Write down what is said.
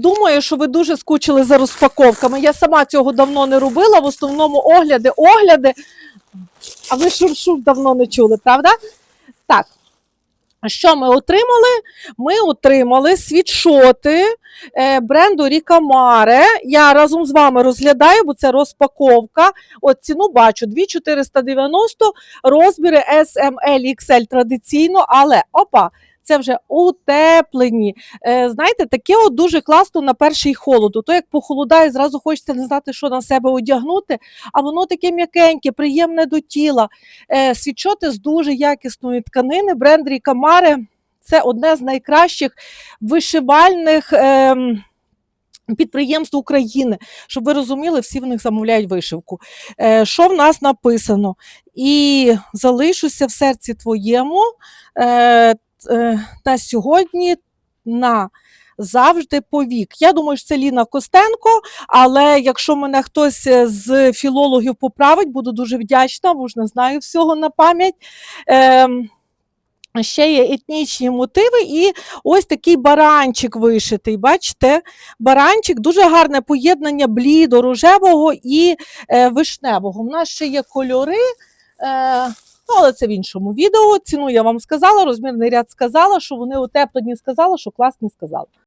Думаю, що ви дуже скучили за розпаковками. Я сама цього давно не робила. В основному огляди, огляди. А ви шур-шур давно не чули, правда? Так. Що ми отримали? Ми отримали світшоти е, бренду Ріка Маре. Я разом з вами розглядаю, бо це розпаковка. От ціну бачу 2490, розміри S, M, L, XL традиційно, але опа, це вже утеплені. Е, знаєте, таке от дуже класно на перший холоду. То як похолодає, зразу хочеться не знати, що на себе одягнути, а воно таке м'якеньке, приємне до тіла. Е, світшоти з дуже якісної тканини. Бренд Ріка Маре це одне з найкращих вишивальних. ем, Підприємств України, щоб ви розуміли, всі в них замовляють вишивку. Е, що в нас написано? І залишуся в серці твоєму е, е, та сьогодні на завжди повік. Я думаю, що це Ліна Костенко, але якщо мене хтось е, з філологів поправить, буду дуже вдячна, бо ж не знаю всього на пам'ять. Ем, Ще є етнічні мотиви, і ось такий баранчик вишитий. Бачите? Баранчик дуже гарне поєднання блідо, рожевого і е, вишневого. У нас ще є кольори. Е, Ну, але це в іншому відео. Ціну я вам сказала, розмірний ряд сказала, що вони утеплені, сказала, що класні сказала.